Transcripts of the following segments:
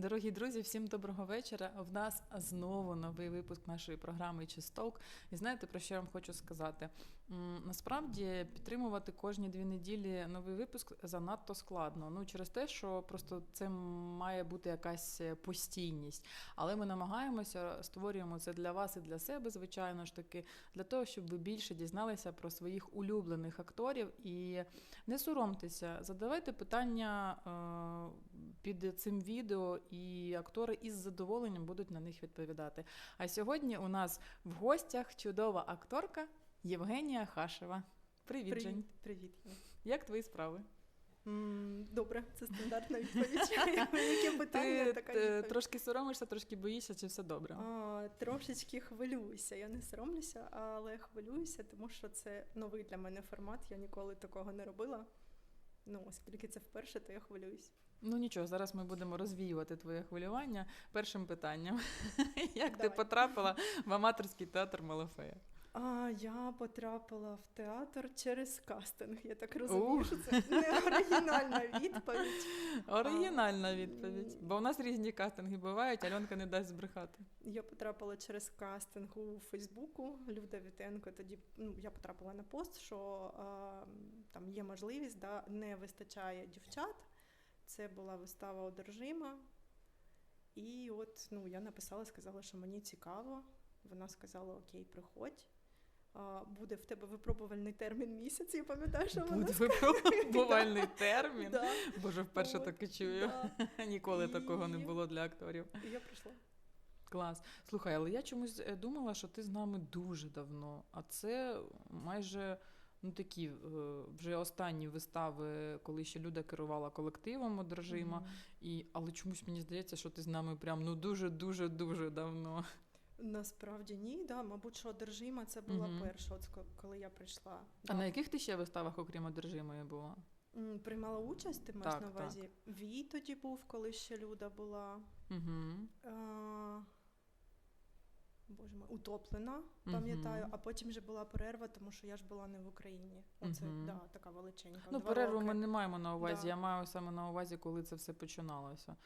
Дорогі друзі, всім доброго вечора. В нас знову новий випуск нашої програми Чисток. І знаєте, про що я вам хочу сказати? Насправді підтримувати кожні дві неділі новий випуск занадто складно. Ну через те, що просто це має бути якась постійність. Але ми намагаємося, створюємо це для вас і для себе, звичайно ж таки, для того, щоб ви більше дізналися про своїх улюблених акторів і не соромтеся, задавайте питання е, під цим відео, і актори із задоволенням будуть на них відповідати. А сьогодні у нас в гостях чудова акторка Євгенія Хашева. Привіт, Жень. Привіт. Як твої справи? Добре, це стандартна відповідь. Яке питання, така відповідь. трошки соромишся, трошки боїшся, чи все добре? А, Трошечки хвилююся. Я не соромлюся, але хвилююся, тому що це новий для мене формат. Я ніколи такого не робила. Ну, оскільки це вперше, то я хвилююсь. Ну нічого, зараз ми будемо розвіювати твоє хвилювання першим питанням. Як ти потрапила в аматорський театр Малафея? А я потрапила в театр через кастинг. Я так розумію, що це не оригінальна відповідь. Оригінальна відповідь. Бо у нас різні кастинги бувають, Альонка не дасть збрехати. Я потрапила через кастинг у Фейсбуку. Люда Вітенко. Тоді ну, я потрапила на пост, що е, там є можливість, да, не вистачає дівчат. Це була вистава одержима. І от ну, я написала, сказала, що мені цікаво. Вона сказала: Окей, приходь. Буде в тебе випробувальний термін місяць, я пам'ятаю, що вона Буде випробувальний термін. Боже, вперше таке чую. Ніколи такого не було для акторів. І я прийшла. Клас. Слухай, але я чомусь е, думала, що ти з нами дуже давно, а це майже. Ну, такі е, вже останні вистави, коли ще Люда керувала колективом одержима. Мгм. І, але чомусь мені здається, що ти з нами прям ну дуже, дуже, давно. Насправді ні, да, мабуть, що одержима це була Мгм. перша, от коли я прийшла. А Да. на яких ти ще виставах, окрім одержимої, була? Приймала участь, ти маєш Так, на увазі. Вій тоді був, коли ще Люда була. Угу. А, Боже мой, утоплена, пам'ятаю, а потім вже була перерва, тому що я ж була не в Україні. Оце Мгм. да, така величенька. Ну, два перерву роки. ми не маємо на увазі. Да. Я маю саме на увазі, коли це все починалося.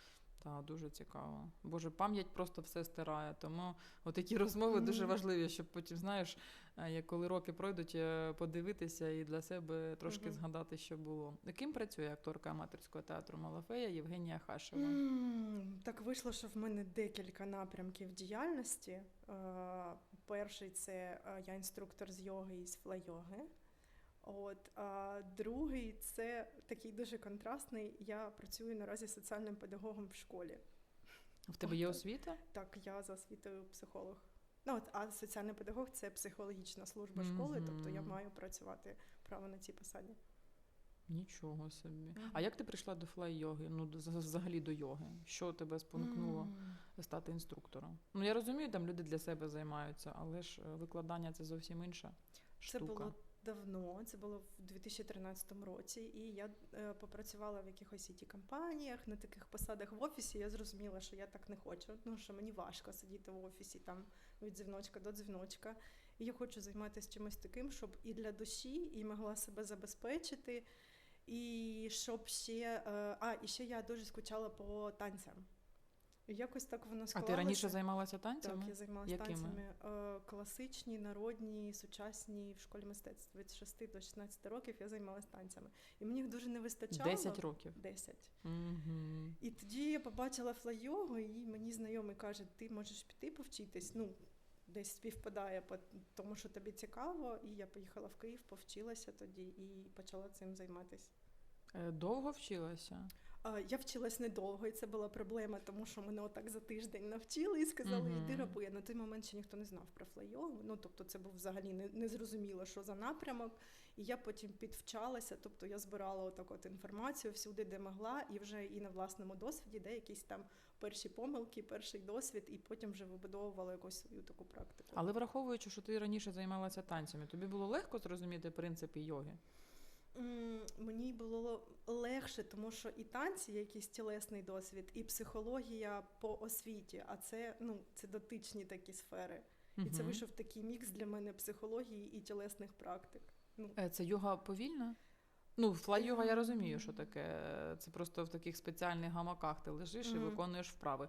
Та дуже цікаво. Боже, пам'ять просто все стирає. Тому такі розмови дуже важливі, щоб потім, знаєш, е, як коли роки пройдуть, е, подивитися і для себе трошки Мгм. згадати, що було. Ким працює акторка аматорського театру Малафея Євгенія Хашева? М, Так вийшло, що в мене декілька напрямків діяльності. Е, Перший це я інструктор з йоги і з флай-йоги. От, а другий це такий дуже контрастний. Я працюю наразі соціальним педагогом в школі. В тебе є освіта? Так, я за освітою психолог. Ну, от, а соціальний педагог це психологічна служба школи, тобто я маю працювати право на цій посаді. Нічого собі. Мгм. А як ти прийшла до флай-йоги? Ну, взагалі до йоги? Що тебе спонукнуло? М. стати інструктором. Ну я розумію, там люди для себе займаються, але ж е, викладання це зовсім інша Це штука. було давно, це було в 2013 році, і я е, попрацювала в якихось it компаніях на таких посадах в офісі. Я зрозуміла, що я так не хочу. Ну що мені важко сидіти в офісі там від дзвіночка до дзвіночка. І я хочу займатися чимось таким, щоб і для душі, і могла себе забезпечити. І щоб ще е, а, і ще я дуже скучала по танцям. Якось так воно А ти раніше займалася танцями? Так, я займалася Якими? танцями е, класичні, народні, сучасні в школі мистецтв. Від 6 до 16 років я займалася танцями. І мені їх дуже не вистачало. 10 років. 10. Угу. І тоді я побачила флай-йогу, і мені знайомий каже, ти можеш піти повчитись. Ну, десь співпадає по тому, що тобі цікаво. І я поїхала в Київ, повчилася тоді і почала цим займатися. Е, Довго вчилася? Я вчилась недовго, і це була проблема, тому що мене отак за тиждень навчили і сказали, йди роби. На той момент ще ніхто не знав про флайогу. Ну тобто, це був взагалі не, не зрозуміло, що за напрямок. І я потім підвчалася, тобто я збирала отак от інформацію всюди, де могла, і вже і на власному досвіді, де якісь там перші помилки, перший досвід, і потім вже вибудовувала якусь свою таку практику. Але враховуючи, що ти раніше займалася танцями, тобі було легко зрозуміти принципи йоги? Мені було легше, тому що і танці, якийсь тілесний досвід, і психологія по освіті, а це ну це дотичні такі сфери. І це вийшов такий мікс для мене психології і тілесних практик. Ну Е, Це йога повільна? Ну, флай-йога я розумію, що таке. Це просто в таких спеціальних гамаках ти лежиш і виконуєш вправи.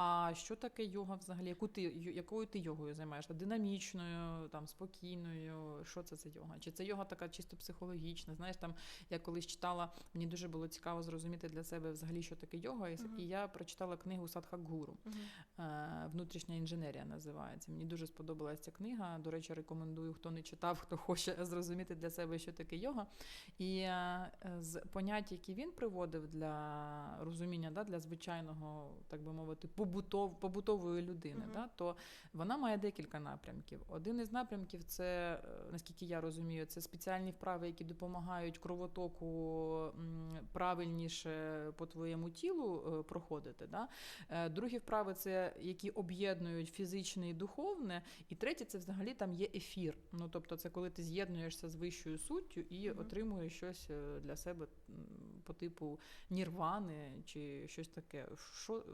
А що таке йога взагалі? Яку ти, якою ти йогою займаєшся? Динамічною, там, спокійною? Що це за йога? Чи це йога така чисто психологічна? Знаєш, там я колись читала, мені дуже було цікаво зрозуміти для себе взагалі, що таке йога, і, і я прочитала книгу Садха Гуру. Е, Внутрішня інженерія називається. Мені дуже сподобалася ця книга. До речі, рекомендую, хто не читав, хто хоче зрозуміти для себе, що таке йога. І е, з понять, які він приводив для розуміння, да, для звичайного, так би мовити, побутов, побутової людини, Мгм. да, то вона має декілька напрямків. Один із напрямків це, е, наскільки я розумію, це спеціальні вправи, які допомагають кровотоку правильніше по твоєму тілу е, проходити. Да? Е, Другі вправи це які об'єднують фізичне і духовне. І третє це взагалі там є ефір. Ну тобто, це коли ти з'єднуєшся з вищою суттю і Мгм. отримуєш щось для себе по типу нірвани чи щось таке. Що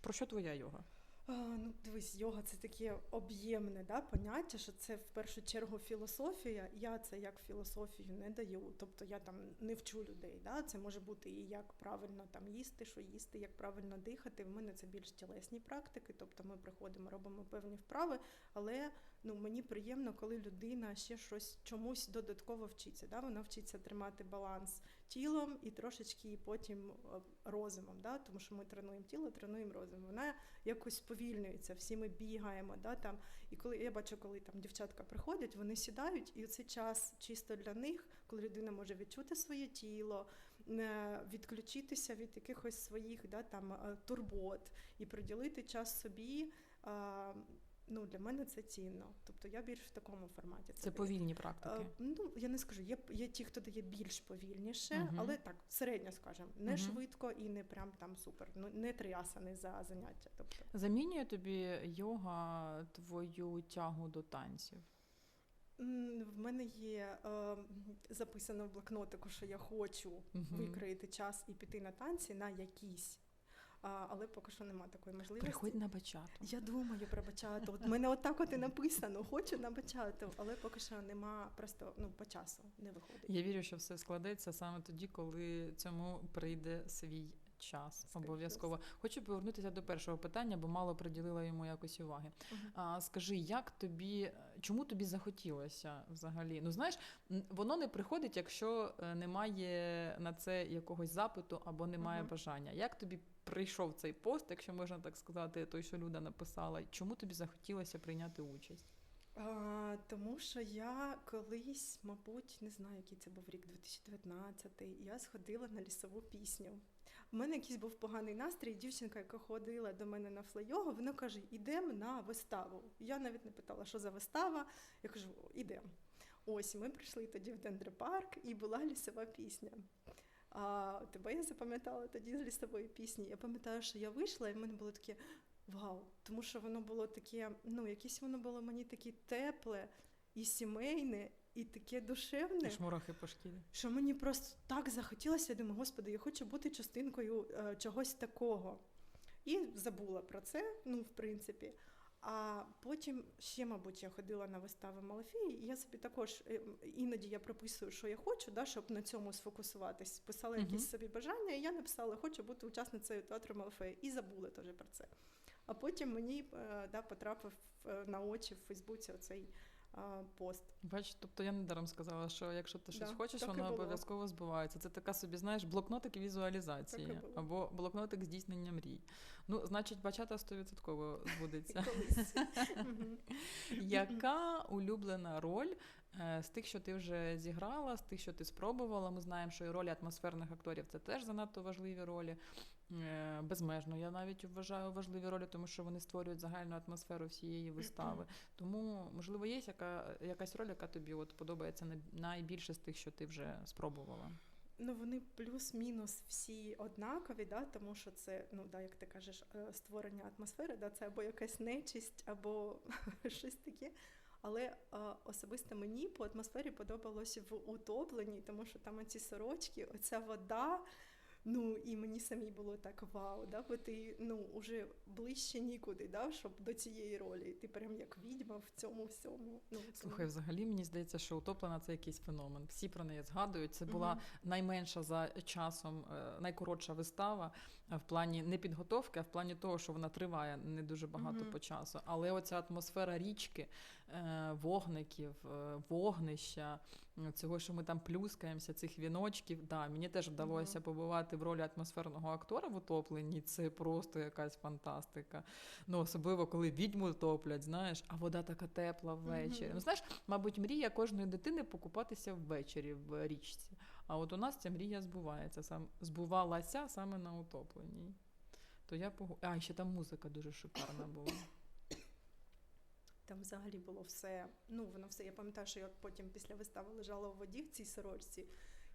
про що твоя йога? А, ну, дивись, йога це таке об'ємне да, поняття, що це в першу чергу філософія. Я це як філософію не даю. Тобто я там не вчу людей. Да? Це може бути і як правильно там їсти, що їсти, як правильно дихати. В мене це більш тілесні практики. Тобто ми приходимо, робимо певні вправи, але ну, мені приємно, коли людина ще щось чомусь додатково вчиться. Да? Вона вчиться тримати баланс тілом і трошечки потім е, розумом. Да? Тому що ми тренуємо тіло, тренуємо розум. Вона якось повільнюється, всі ми бігаємо. Да, там. І коли я бачу, коли там дівчатка приходять, вони сідають, і цей час чисто для них, коли людина може відчути своє тіло, е, відключитися від якихось своїх да, там, е, турбот і приділити час собі. А, Ну, для мене це цінно. Тобто я більш в такому форматі. Це повільні практики. Е, Ну, я не скажу, є, є ті, хто дає більш повільніше, Мгм. але так, середньо скажемо, не Мгм. швидко і не прям там супер. Ну, не три асани за заняття. Тобто. Замінює тобі йога твою тягу до танців? В мене є е, записано в блокнотику, що я хочу Мгм. викроїти час і піти на танці на якісь, а, але поки що немає такої можливості. Приходь на бачату. Я думаю про бачату. От мене отак от і написано, хочу на бачату, але поки що нема просто ну по часу не виходить. Я вірю, що все складеться саме тоді, коли цьому прийде свій час. Обов'язково. Хочу повернутися до першого питання, бо мало приділила йому якось уваги. А скажи, як тобі, чому тобі захотілося взагалі? Ну знаєш, воно не приходить, якщо е, немає на це якогось запиту або немає Мгм. бажання. Як тобі прийшов цей пост, якщо можна так сказати, той, що Люда написала? Чому тобі захотілося прийняти участь? А, тому що я колись, мабуть, не знаю, який це був рік, 2019, я сходила на лісову пісню. У мене якийсь був поганий настрій, дівчинка, яка ходила до мене на флейогу, вона каже: ідемо на виставу. Я навіть не питала, що за вистава. Я кажу, ідемо. Ось ми прийшли тоді в Дендропарк і була лісова пісня. А тебе я запам'ятала тоді з лісової пісні. Я пам'ятаю, що я вийшла, і в мене було таке вау, тому що воно було таке, ну, якесь воно було мені таке тепле і сімейне, і таке душевне, І шмурахи по шкірі. що мені просто так захотілося. Я думаю, господи, я хочу бути частинкою е, чогось такого. І забула про це, ну, в принципі. А потім ще, мабуть, я ходила на вистави Малафії, і я собі також е, іноді я прописую, що я хочу, да, щоб на цьому сфокусуватись. Писала якісь собі бажання, і я написала, хочу бути учасницею театру Малафеї. І забула теж про це. А потім мені е, да, потрапив е, на очі в Фейсбуці оцей е, пост. Бачиш, тобто я недаром сказала, що якщо ти щось Да, хочеш, воно обов'язково збувається. Це така собі, знаєш, блокнотик візуалізації Так або блокнотик здійснення мрій. Ну, значить, бачата 100% збудеться. Яка улюблена роль з тих, що ти вже зіграла, з тих, що ти спробувала? Ми знаємо, що і ролі атмосферних акторів це теж занадто важливі ролі. Е, Безмежно, я навіть вважаю важливі ролі, тому що вони створюють загальну атмосферу всієї вистави. Тому, можливо, є яка, якась роль, яка тобі от подобається най- найбільше з тих, що ти вже спробувала. Ну, вони плюс-мінус всі однакові, да, тому що це, ну да, як ти кажеш, е, створення атмосфери, да, це або якась нечисть, або щось таке. Але особисто мені по атмосфері подобалось в утопленні, тому що там оці сорочки, оця вода, Ну і мені самій було так вау, да, бо ти ну уже ближче нікуди, да, щоб до цієї ролі. Ти прям як відьма в цьому всьому. Ну Слухай, взагалі мені здається, що утоплена це якийсь феномен. Всі про неї згадують. Це була Мгм. найменша за часом, е, найкоротша вистава в плані не підготовки, а в плані того, що вона триває не дуже багато Мгм. по часу. Але оця атмосфера річки, е, вогників, е, вогнища, цього, що ми там плюскаємося, цих віночків. Да, мені теж вдалося Мгм. побувати в ролі атмосферного актора в утопленні. Це просто якась фантастика. Ну, особливо, коли відьму топлять, знаєш, а вода така тепла ввечері. Мгм. Ну, знаєш, мабуть, мрія кожної дитини покупатися ввечері в річці. А от у нас ця мрія збувається сам збувалася саме на утопленні. То я погу... А, ще там музика дуже шикарна була. Там взагалі було все. Ну, воно все. Я пам'ятаю, що я потім після вистави лежала в воді в цій сорочці,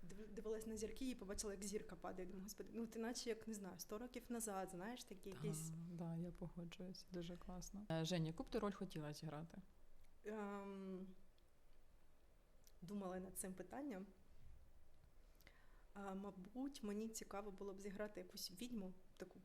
див- дивилась на зірки і побачила, як зірка падає. Думаю, господи, ну ти наче як не знаю, 100 років назад, знаєш, такі якісь. Так, да, я погоджуюся, дуже класно. Е, Женя, яку б ти роль хотіла зіграти? Ем, думала над цим питанням. А, мабуть, мені цікаво було б зіграти якусь відьму, таку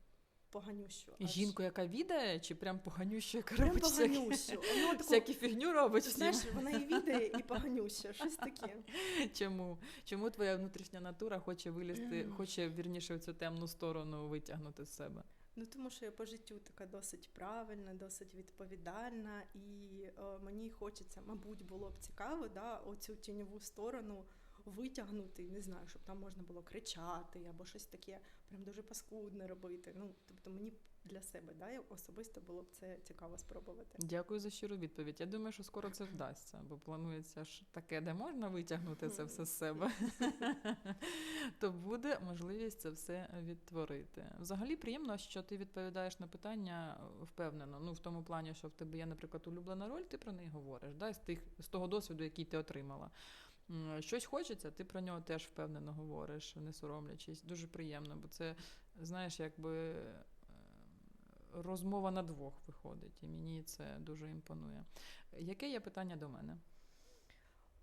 поганющу. аж- Жінку, яка відає, чи прям поганющу, яка Прям робить всякі, поганющу. Ну, таку, всякі фігню робить? знаєш, вона і відає, і поганюща, щось таке. Чому? Чому твоя внутрішня натура хоче вилізти, Ем. хоче вірніше цю темну сторону витягнути з себе? Ну, тому що я по життю така досить правильна, досить відповідальна, і е, мені хочеться, мабуть, було б цікаво, да, оцю тіньову сторону витягнути, не знаю, щоб там можна було кричати або щось таке, прям дуже паскудне робити. Ну, тобто мені для себе, да, особисто було б це цікаво спробувати. Дякую за щиру відповідь. Я думаю, що скоро це вдасться, бо планується ж таке, де можна витягнути це все з себе, то буде можливість це все відтворити. Взагалі приємно, що ти відповідаєш на питання впевнено. Ну в тому плані, що в тебе є, наприклад, улюблена роль, ти про неї говориш, да, з тих з того досвіду, який ти отримала. Щось хочеться, ти про нього теж впевнено говориш, не соромлячись. Дуже приємно, бо це, знаєш, якби е, розмова на двох виходить, і мені це дуже імпонує. Яке є питання до мене?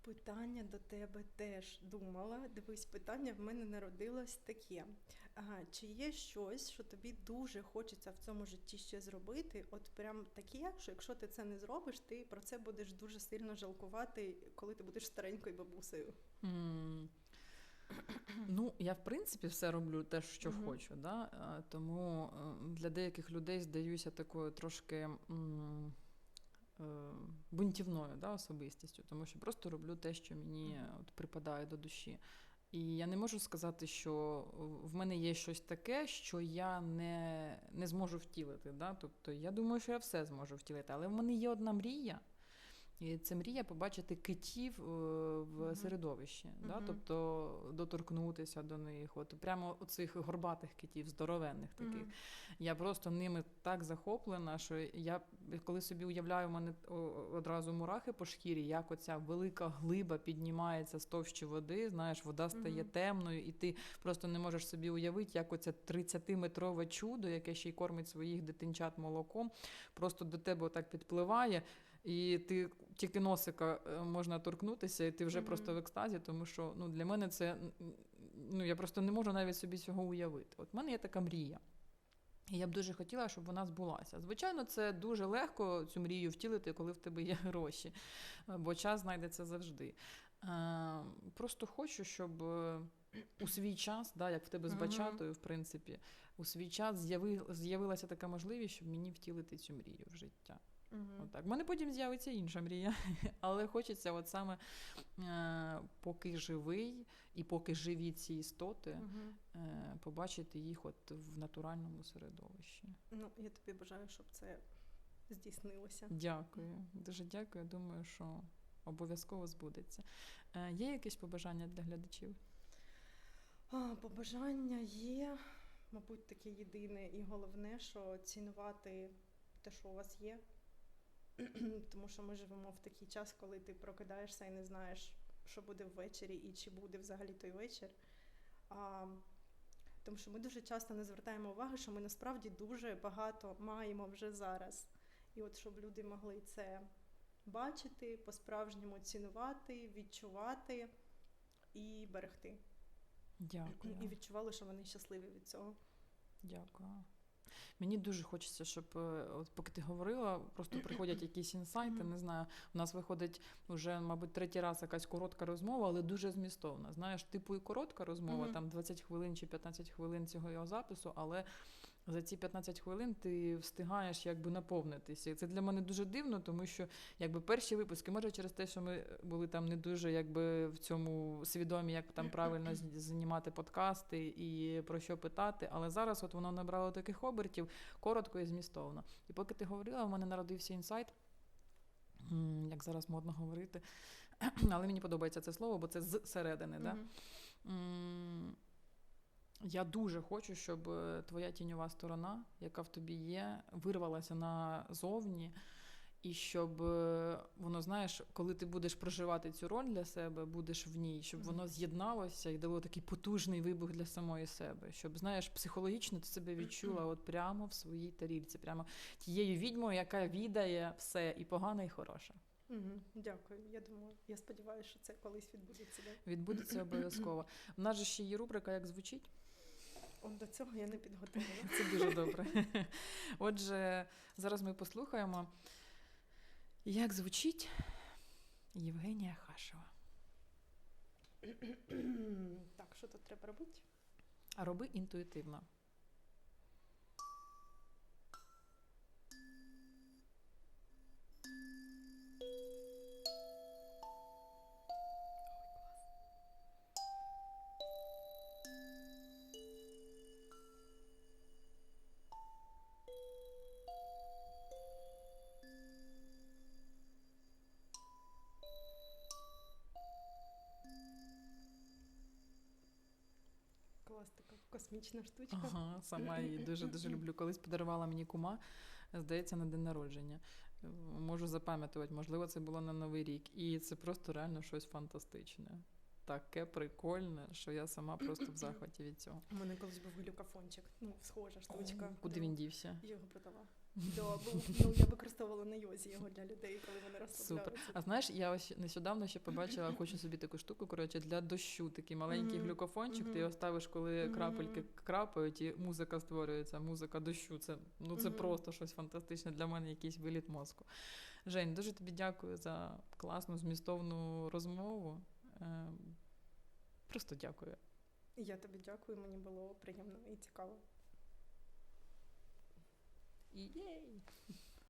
Питання до тебе теж думала. Дивись, питання в мене народилось таке. Ага, чи є щось, що тобі дуже хочеться в цьому житті ще зробити? От прям таке, що якщо ти це не зробиш, ти про це будеш дуже сильно жалкувати, коли ти будеш старенькою бабусею. М, Ну, я в принципі все роблю те, що Мгм. хочу. Да? А, Тому е, для деяких людей здаюся такою трошки м, е, бунтівною да, особистістю, тому що просто роблю те, що мені от, припадає до душі. І я не можу сказати, що в мене є щось таке, що я не, не зможу втілити. Да? Тобто я думаю, що я все зможу втілити, але в мене є одна мрія. І це мрія побачити китів е, в середовищі, да? Тобто доторкнутися до них. От прямо оцих горбатих китів, здоровенних таких. Мгм. Я просто ними так захоплена, що я коли собі уявляю, у мене одразу мурахи по шкірі, як оця велика глиба піднімається з товщі води. Знаєш, вода стає Мгм. темною, і ти просто не можеш собі уявити, як оце 30-метрове чудо, яке ще й кормить своїх дитинчат молоком, просто до тебе отак підпливає. І ти тільки носика е, можна торкнутися, і ти вже Мгм. просто в екстазі, тому що ну, для мене це ну, я просто не можу навіть собі цього уявити. От в мене є така мрія. І я б дуже хотіла, щоб вона збулася. Звичайно, це дуже легко цю мрію втілити, коли в тебе є гроші, бо час знайдеться завжди. Е, Просто хочу, щоб е, у свій час, да, як в тебе з бачатою, в принципі, у свій час з'явилася така можливість, щоб мені втілити цю мрію в життя. Мгм. Отак. В мене потім з'явиться інша мрія. Але хочеться, от саме е, поки живий і поки живі ці істоти, Мгм. е, побачити їх от в натуральному середовищі. Ну, я тобі бажаю, щоб це здійснилося. Дякую. Дуже дякую. Думаю, що обов'язково збудеться. Е, Є якісь побажання для глядачів? А, побажання є, мабуть, таке єдине і головне, що цінувати те, що у вас є. Тому що ми живемо в такий час, коли ти прокидаєшся і не знаєш, що буде ввечері і чи буде взагалі той вечір. А, тому що ми дуже часто не звертаємо уваги, що ми насправді дуже багато маємо вже зараз. І от щоб люди могли це бачити, по-справжньому цінувати, відчувати і берегти. Дякую. і відчували, що вони щасливі від цього. Дякую. Мені дуже хочеться, щоб е, от поки ти говорила, просто приходять якісь інсайти. Не знаю, у нас виходить вже, мабуть, третій раз якась коротка розмова, але дуже змістовна. Знаєш, типу і коротка розмова, там 20 хвилин чи 15 хвилин цього його запису, але за ці 15 хвилин ти встигаєш якби наповнитися. І це для мене дуже дивно, тому що якби перші випуски, може через те, що ми були там не дуже якби в цьому свідомі, як там правильно знімати подкасти і про що питати. Але зараз от воно набрало таких обертів коротко і змістовно. І поки ти говорила, в мене народився інсайт, як зараз модно говорити. Але мені подобається це слово, бо це зсередини. Да? Я дуже хочу, щоб е, твоя тіньова сторона, яка в тобі є, вирвалася назовні, і щоб е, воно, знаєш, коли ти будеш проживати цю роль для себе, будеш в ній, щоб воно з'єдналося і дало такий потужний вибух для самої себе. Щоб, знаєш, психологічно ти себе відчула от прямо в своїй тарілці, прямо тією відьмою, яка відає все і погане, і хороше. Мгм. Дякую. Я думаю, я сподіваюся, що це колись відбудеться. Да? Відбудеться обов'язково. У нас же ще є рубрика, як звучить. От до цього я не підготувала. Це дуже добре. Отже, зараз ми послухаємо, як звучить Євгенія Хашева. так, що тут треба робити? Роби інтуїтивно. Космічна штучка. Ага, сама її дуже дуже люблю. Колись подарувала мені кума, здається, на день народження. Можу запам'ятувати, можливо, це було на Новий рік. І це просто реально щось фантастичне. Таке прикольне, що я сама просто в захваті від цього. У мене колись був глюкафончик, Ну, схожа штучка. Куди Да. він дівся? Його продала. Був, ну, я використовувала на йозі його для людей, коли вони Супер. А знаєш, я ось нещодавно ще побачила, хочу собі таку штуку, коротше, для дощу, такий маленький Мгм. глюкофончик, ти Мгм. його ставиш, коли Мгм. крапельки крапають, і музика створюється, музика дощу. Це, ну, це просто щось фантастичне для мене, якийсь виліт мозку. Жень, дуже тобі дякую за класну змістовну розмову. Е, Просто дякую. Я тобі дякую, мені було приємно і цікаво. Yay!